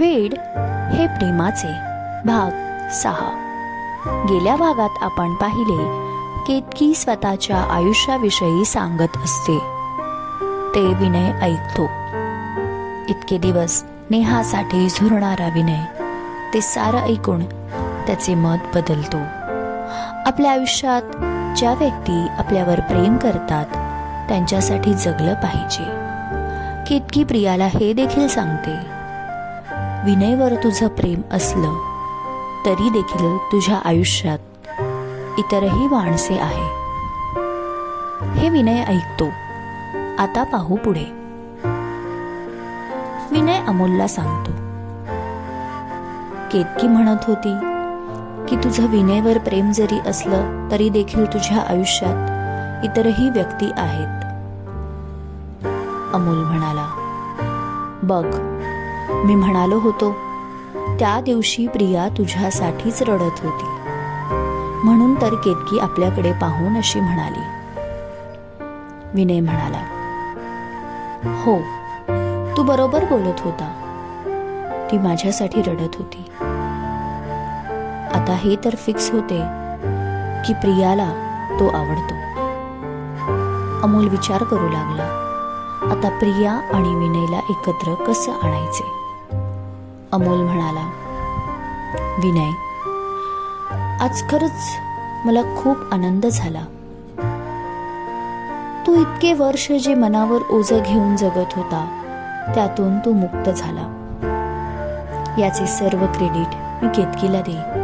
वेड हे प्रेमाचे भाग सहा. गेल्या भागात आपण पाहिले केतकी स्वतःच्या आयुष्याविषयी सांगत असते. ते विनय ऐकतो. इतके दिवस नेहासाठी झुरणारा विनय ते सारं ऐकून त्याचे मत बदलतो. आपल्या आयुष्यात ज्या व्यक्ती आपल्यावर प्रेम करतात त्यांच्यासाठी जगलं पाहिजे. केतकी प्रियाला हे देखील सांगते विनयवर तुझं प्रेम असलं तरी देखील तुझ्या आयुष्यात इतरही माणसे आहे. हे विनय ऐकतो. आता पाहू पुढे. विनय अमोलला सांगतो. केतकी म्हणत होती की तुझं विनयवर प्रेम जरी असलं तरी देखील तुझ्या आयुष्यात इतरही व्यक्ती आहेत. अमोल म्हणाला बघ मी म्हणालो होतो त्या दिवशी प्रिया तुझ्यासाठीच रडत होती. म्हणून तर केतकी आपल्याकडे पाहून अशी म्हणाली. विनय म्हणाला हो तू बरोबर बोलत होता. ती माझ्यासाठी रडत होती. आता हे तर फिक्स होते की प्रियाला तो आवडतो. अमोल विचार करू लागला आता प्रिया आणि विनयला एकत्र कसं आणायचे? अमोल म्हणाला विनय आज खरंच मला खूप आनंद झाला. तू इतके वर्ष जे मनावर ओझं घेऊन जगत होता त्यातून तू मुक्त झाला. याचे सर्व क्रेडिट मी केतकीला देईन.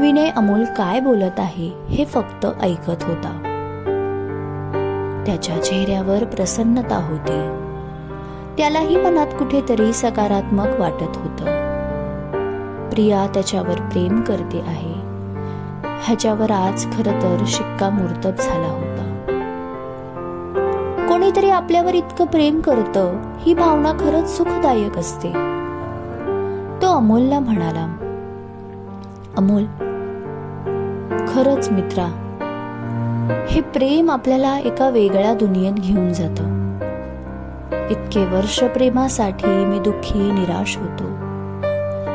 विनय अमोल काय बोलत आहे हे फक्त ऐकत होता. त्याच्या चेहऱ्यावर प्रसन्नता होती. त्यालाही मनात कुठेतरी सकारात्मक वाटत होतं. प्रिया त्याच्यावर प्रेम करते आहे. ह्याच्यावर आज खर तर शिक्कामोर्तब झाला होता. कोणीतरी आपल्यावर इतकं प्रेम करतं ही भावना खरंच सुखदायक असते. तो अमोलला म्हणाला अमोल खरंच मित्रा हे प्रेम आपल्याला एका वेगळ्या दुनियेत घेऊन जातं. इतके वर्ष प्रेमासाठी मी दुःखी निराश होतो.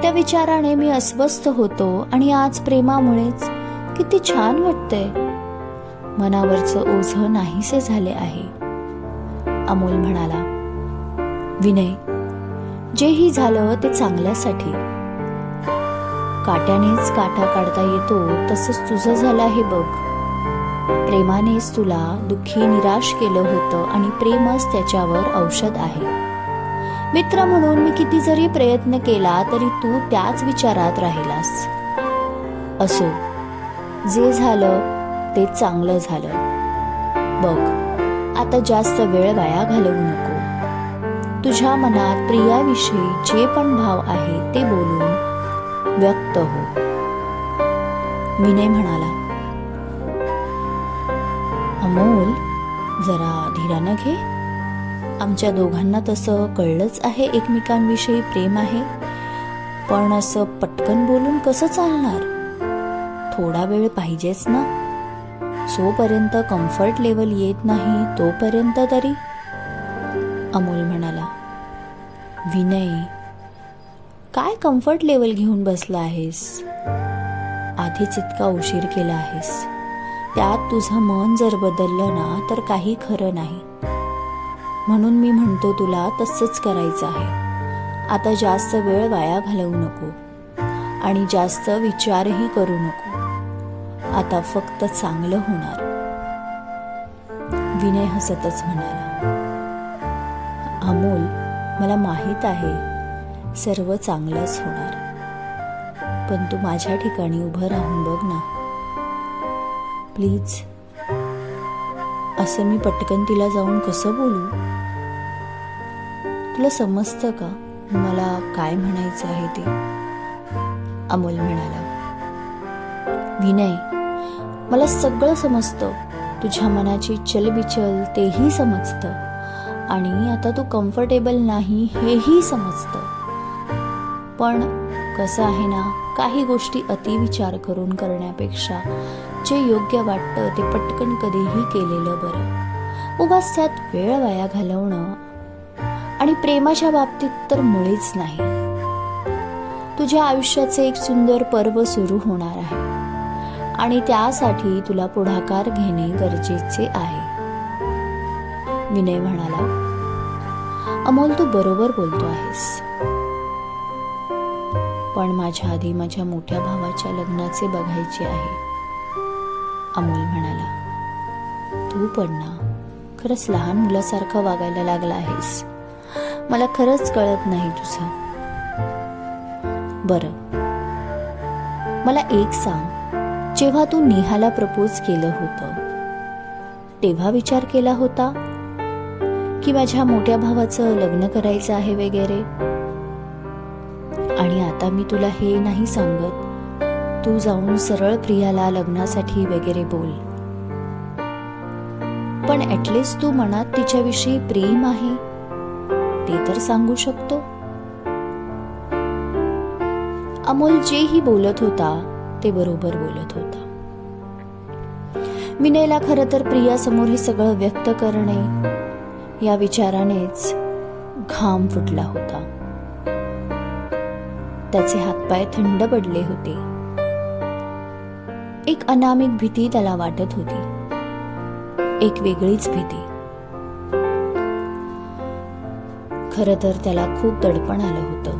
त्या विचाराने मी अस्वस्थ होतो आणि आज प्रेमामुळेच किती छान वाटतंय. मनावरचं ओझ नाहीसे झाले आहे. अमोल म्हणाला विनय जेही झालं ते चांगल्यासाठी. काट्यानेच काटा काढता येतो तसंच तुझं झालं हे बघ. प्रेमानेच तुला दुःखी निराश केलं होतं आणि प्रेमच त्याच्यावर औषध आहे. मित्र म्हणून मी किती जरी प्रयत्न केला तरी तू त्याच विचारात राहिलास. असो जे झालं ते चांगलं झालं. बघ आता जास्त वेळ वाया घालवू नको. तुझ्या मनात प्रियाविषयी जे पण भाव आहे ते बोलून व्यक्त हो. विनय म्हणाला अमोल जरा धीरानं घे. आमच्या दोघांना तसं कळलंच आहे एकमेकांविषयी प्रेम आहे. पण असं पटकन बोलून कसं चालणार? थोडा वेळ पाहिजेच ना. जोपर्यंत कम्फर्ट लेवल येत नाही तोपर्यंत तरी. अमोल म्हणाला विनय काय कम्फर्ट लेवल घेऊन बसला आहेस? आधीच इतका उशीर केला आहेस. त्यात तुझं मन जर बदललं ना तर काही खरं नाही. म्हणून मी म्हणतो तुला तसंच करायचं आहे. आता जास्त वेळ वाया घालवू नको आणि जास्त विचारही करू नको. आता फक्त चांगलं होणार. विनय हसतच म्हणाला. अमोल मला माहीत आहे सर्व चांगलंच होणार. पण तू माझ्या ठिकाणी उभं राहून बघ ना. प्लीज. असं मी पटकन तिला जाऊन कसं बोलू? तुला समजतं का मला काय म्हणायचं आहे ते? अमोल म्हणाला. विनय मला सगळं समजतं. तुझ्या मनाची चलबिचल तेही समजतं. आणि आता तू कम्फर्टेबल नाही हेही समजतं. पण कसं आहे ना काही गोष्टी अतिविचार करून करण्यापेक्षा जे योग्य वाटतं ते पटकन कधीही केलेलं बरं. उगाच त्यात वेळ वाया घालवणं. आणि प्रेमाच्या बाबतीत तर मुळीच नाही. तुझ्या आयुष्याचे एक सुंदर पर्व सुरू होणार आहे. आणि त्यासाठी तुला पुढाकार घेणे गरजेचे आहे. विनय म्हणाला अमोल तू बरोबर बोलतो आहेस. पण माझ्या आधी माझ्या मोठ्या भावाच्या लग्नाचे बघायचे आहे. अमोल म्हणाला तू पण ना खरंच लहान मुलासारखं वागायला लागला आहेस. मला खरंच कळत नाही तुझं. बरं. मला एक सांग. जेव्हा तू नेहाला प्रपोज केलं होतं तेव्हा विचार केला होता की माझ्या मोठ्या भावाचं लग्न करायचं आहे वगैरे? आणि आता मी तुला हे नाही सांगत तू जाऊन सरळ प्रियाला लग्नासाठी वगैरे बोल. पण ऍटलिस्ट तू मनात तिच्याविषयी प्रेम आहे. ते तर सांगू शकतो. अमोल जेही बोलत होता ते बरोबर बोलत होता. विनयला खरं तर प्रियासमोर हे सगळं व्यक्त करणे या विचारानेच घाम फुटला होता. त्याचे हातपाय थंड पडले होते. एक अनामिक भीती त्याला वाटत होती. एक वेगळीच भीती. खर तर त्याला खूप दडपण आलं होतं.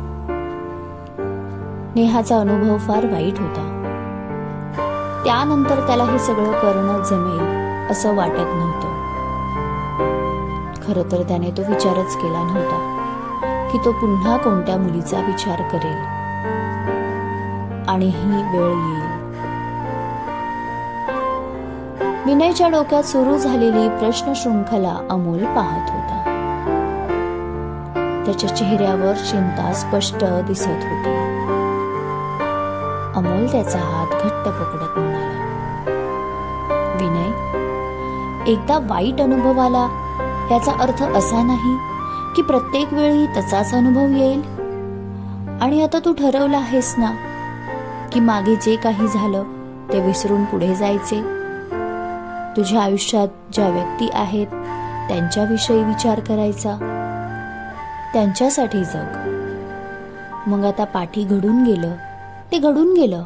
नेहाचा अनुभव फार वाईट होता. त्यानंतर त्याला हे सगळं करणं जमेल असं वाटत नव्हतं. खर तर त्याने तो विचारच केला नव्हता की तो पुन्हा कोणत्या मुलीचा विचार करेल. आणि ही वेळ येईल. विनयच्या डोक्यात सुरू झालेली प्रश्न शृंखला अमोल पाहत होता. त्याच्या चेहऱ्यावर चिंता स्पष्ट दिसत होती. अमोल त्याचा हात घट्ट पकडत म्हणाला विनय एकदा वाईट अनुभव आला याचा अर्थ असा नाही की प्रत्येक वेळी तसाच अनुभव येईल? आणि आता तू ठरवलं आहेस ना की मागे जे काही झालं ते विसरून पुढे जायचे? तुझ्या आयुष्यात ज्या व्यक्ती आहेत त्यांच्याविषयी विचार करायचा. त्यांच्यासाठी जग. मग आता पाठी घडून गेलं ते घडून गेलं.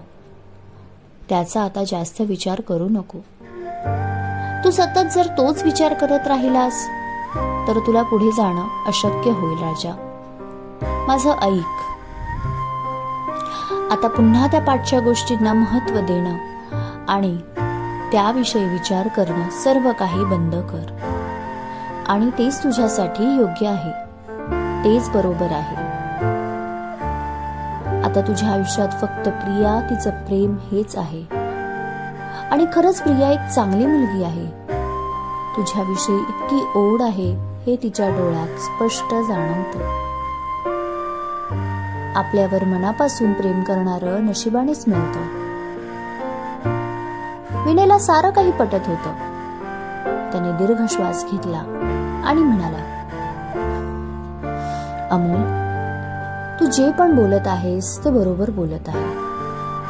त्याचा आता जास्त विचार करू नको. तू सतत जर तोच विचार करत राहिलास तर तुला पुढे जाणं अशक्य होईल राजा. माझं ऐक. आता पुन्हा त्या पाठच्या गोष्टींना महत्त्व देणं आणि त्याविषयी विचार करणं सर्व काही बंद कर. आणि तेच तुझ्यासाठी योग्य आहे. तेच बरोबर आहे. आता तुझ्या आयुष्यात फक्त प्रिया तिचं प्रेम हेच आहे. आणि खरंच प्रिया एक चांगली मुलगी आहे. तुझ्याविषयी इतकी ओढ आहे हे तिच्या डोळ्यात स्पष्ट जाणवतं. आपल्यावर मनापासून प्रेम करणारं नशिबानेच मिळतं. विनयला सारं काही पटत होतं. त्याने दीर्घ श्वास घेतला आणि म्हणाला अमोल तू जे पण बोलत आहेस ते बरोबर बोलत आहे.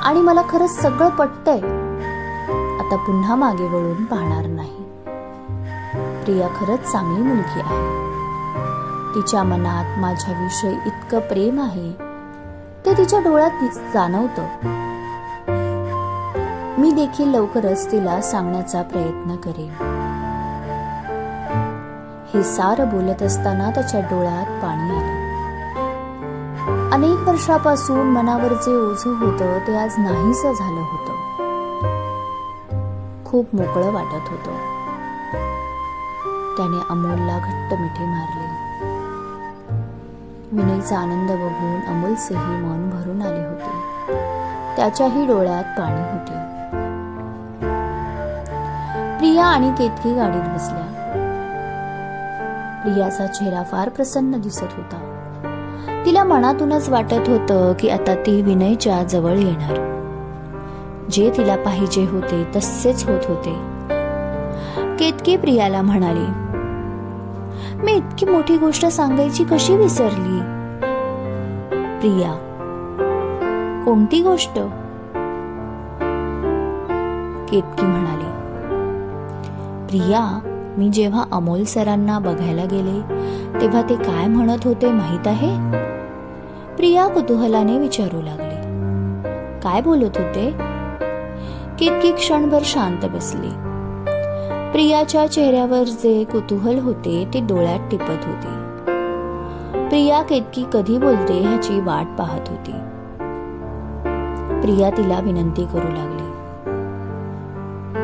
आणि मला खरंच सगळं पटतंय. आता पुन्हा मागे वळून पाहणार नाही. प्रिया खरंच चांगली मुलगी आहे. तिच्या मनात माझ्याविषयी इतकं प्रेम आहे. ते तिच्या डोळ्यात जाणवतं. मी देखील लवकरच तिला सांगण्याचा प्रयत्न करेन. हे सार बोलत असताना त्याच्या डोळ्यात पाणी आलं. अनेक वर्षापासून मनावर जे ओझ होतं ते आज नाहीस झालं होतं. खूप मोकळं वाटत होतं. त्याने अमोलला घट्ट मिठी मारली. विनयचा आनंद बघून अमोलचेही मन भरून आले होते. त्याच्याही डोळ्यात पाणी होते. प्रिया आणि केतकी गाडीत बसल्या. प्रियाचा चेहरा फार प्रसन्न दिसत होता. तिला मनातूनच वाटत होतं की आता ती विनयच्या जवळ येणार. जे तिला पाहिजे होते तसेच होत होते. केतकी प्रियाला म्हणाली मी इतकी मोठी गोष्ट सांगायची कशी विसरली? प्रिया कोणती गोष्ट? केतकी म्हणाली प्रिया मी जेव्हा अमोल सरांना बघायला गेले तेव्हा ते काय म्हणत होते माहीत आहे? प्रिया कुतूहलाने विचारू लागली. काय बोलत होते? कितकी क्षणभर शांत बसली. प्रियाच्या चेहऱ्यावर जे कुतूहल होते ते डोळ्यात टिपत होते. प्रिया केतकी कधी बोलते ह्याची वाट पाहत होती. प्रिया तिला विनंती करू लागली.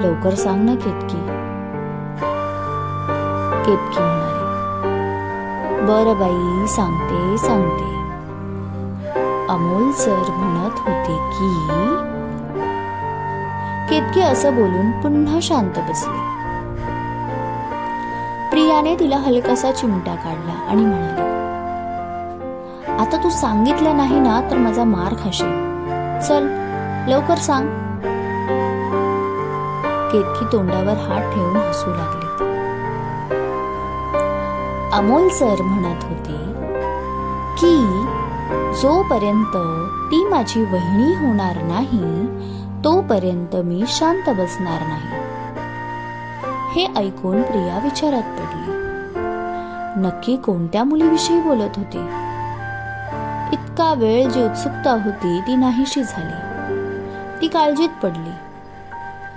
लवकर सांग ना केतकी. केतकी म्हणाले बर बाई सांगते सांगते. अमोल सर म्हणत होते की केतकी असं बोलून पुन्हा शांत बसले. प्रियाने तिला हलकासा चिमटा काढला आणि म्हणाली आता तू सांगितलं नाही ना तर माझा मार खाशील. चल लवकर सांग. केतकी तोंडावर हात ठेवून हसू लागली. अमोल सर म्हणत होते की जोपर्यंत ती माझी वहिणी होणार नाही तोपर्यंत मी शांत बसणार नाही. हे ऐकून प्रिया विचारात पडली. नक्की कोणत्या मुलीविषयी बोलत होते? इतका वेळ जी उत्सुकता होती ती नाहीशी झाली. ती काळजीत पडली.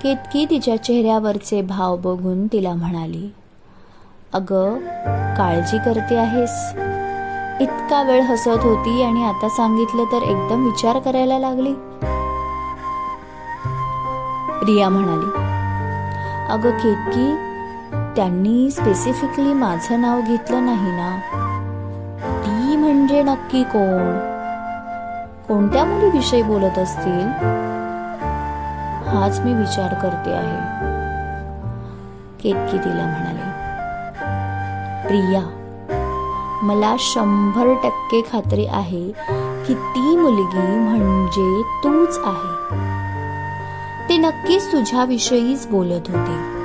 केतकी तिच्या चेहऱ्यावरचे भाव बघून तिला म्हणाली अगं काळजी करते आहेस. इतका वेळ हसत होती आणि आता सांगितलं तर एकदम विचार करायला लागली. रिया म्हणाली अगं केतकी त्यांनी स्पेसिफिकली माझं नाव घेतलं नाही ना? ती म्हणजे नक्की कोण? कोणत्या मुलीविषयी बोलत असतील? हाच मी विचार करते आहे. केतकी तिला म्हणाले प्रिया मला शंभर टक्के खात्री आहे की ती मुलगी म्हणजे तूच आहे. ते नक्कीच तुझ्याविषयीच बोलत होते.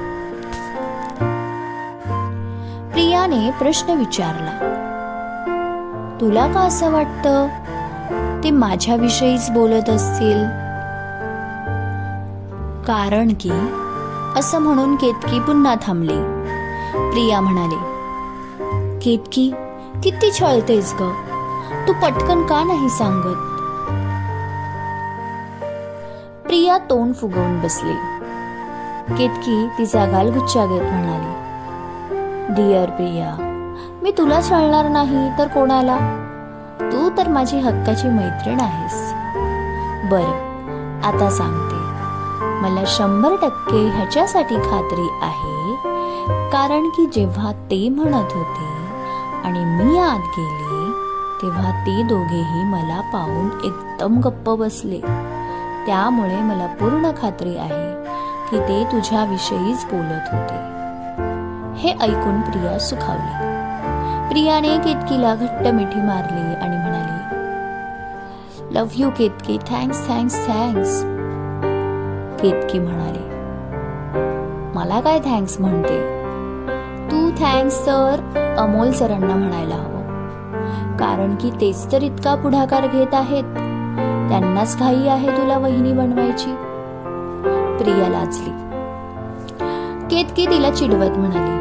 प्रियाने प्रश्न विचारला तुला का असं वाटतं? ते माझ्याविषयीच बोलत असतील. कारण की असं म्हणून केतकी पुन्हा थांबली. प्रिया म्हणाले केतकी किती छळतेस ग? तू पटकन का नाही सांगत? प्रिया तोंड फुगवून बसली. केतकी तिचा गालगुच्छा घेत म्हणाली डिअर प्रिया मी तुला छळणार नाही तर कोणाला? तू तर माझी हक्काची मैत्रीण आहेस. बर आता सांगते. मला शंभर टक्के ह्याच्यासाठी खात्री आहे कारण की जेव्हा ते म्हणत होते आणि मी आत गेले तेव्हा ते दोघेही मला पाहून एकदम गप्प बसले. त्यामुळे मला पूर्ण खात्री आहे की ते तुझ्याविषयीच बोलत होते. हे ऐकून प्रिया सुखावली. प्रियाने केतकीला घट्ट मिठी मारली आणि म्हणाली love you Ketaki. Thanks thanks thanks Ketaki म्हणाली मला काय थँक्स म्हणते? तू थँक्स सर अमोल सरांना म्हणायला हवं. कारण की तेच तर इतका पुढाकार घेत आहेत. त्यांनाच घाई आहे तुला वहिनी बनवायची. प्रिया लाजली. केतकी तिला चिडवत म्हणाली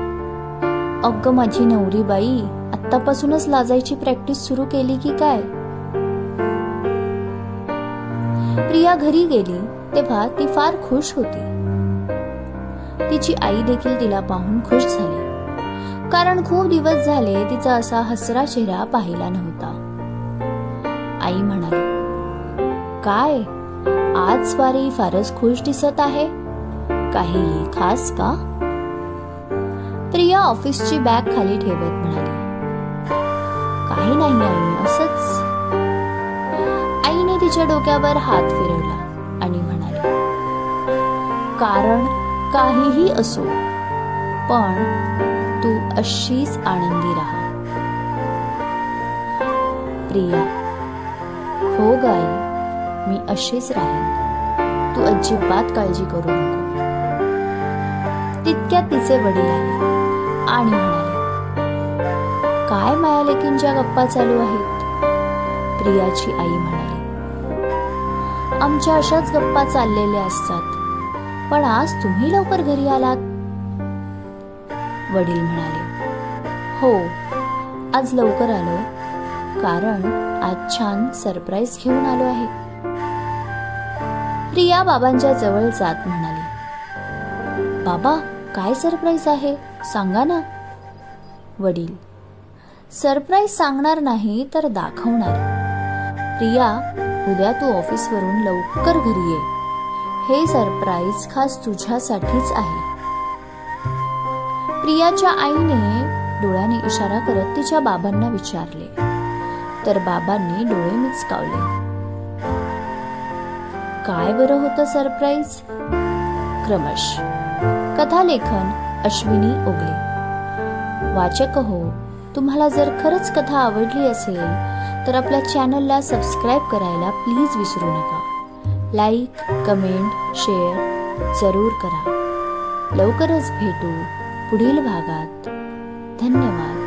अग माझी नवरी बाई आत्तापासूनच लाजायची प्रॅक्टिस सुरू केली की काय? प्रिया घरी गेली तेव्हा ती फार खुश होती. तिची आई देखील तिला पाहून खुश झाली. कारण खूप दिवस झाले तिचा असा हसरा चेहरा पाहिला नव्हता. आई म्हणाली काय? आज स्वारी फारच खुश दिसत आहे? काही खास का? प्रिया ऑफिसची बॅग खाली ठेवत म्हणाली काही नाही आई असच. आईने तिच्या डोक्यावर हात फिरवला आणि म्हणाली कारण काहीही असो पण तू अशीच आनंदी राहा. प्रिया हो गाई मी अशीच राहीन. तू अजिबात काळजी करू नको. तितक्यात तिचे वडील आले आणि म्हणाले काय लेकींच्या गप्पा चालू आहेत? प्रियाची आई म्हणाली आमच्या अशाच गप्पा चाललेल्या असतात. पण आज तुम्ही लवकर घरी आलात. वडील म्हणाले हो आज लवकर आलो कारण आज छान सरप्राईज घेऊन आलो आहे. प्रिया बाबांच्या जवळ जात म्हणाली बाबा काय सरप्राईज आहे? सांगा ना. वडील सरप्राईज सांगणार नाही तर दाखवणार. प्रिया उद्या तू ऑफिसवरून लवकर घरी ये. हे सरप्राईज खास तुझ्यासाठीच आहे. प्रियाच्या आईने डोळ्याने इशारा करत तिच्या बाबांना विचारले. तर बाबांनी डोळे मिचकावले. काय बरं होतं सरप्राईज? क्रमश. कथालेखन अश्विनी ओगले वाचक हो तुम्हाला जर खरंच कथा आवडली असेल तर आपल्या चॅनलला सबस्क्राईब करायला प्लीज विसरू नका. लाईक कमेंट शेअर जरूर करा. लवकरच भेटू पुढील भागात. धन्यवाद.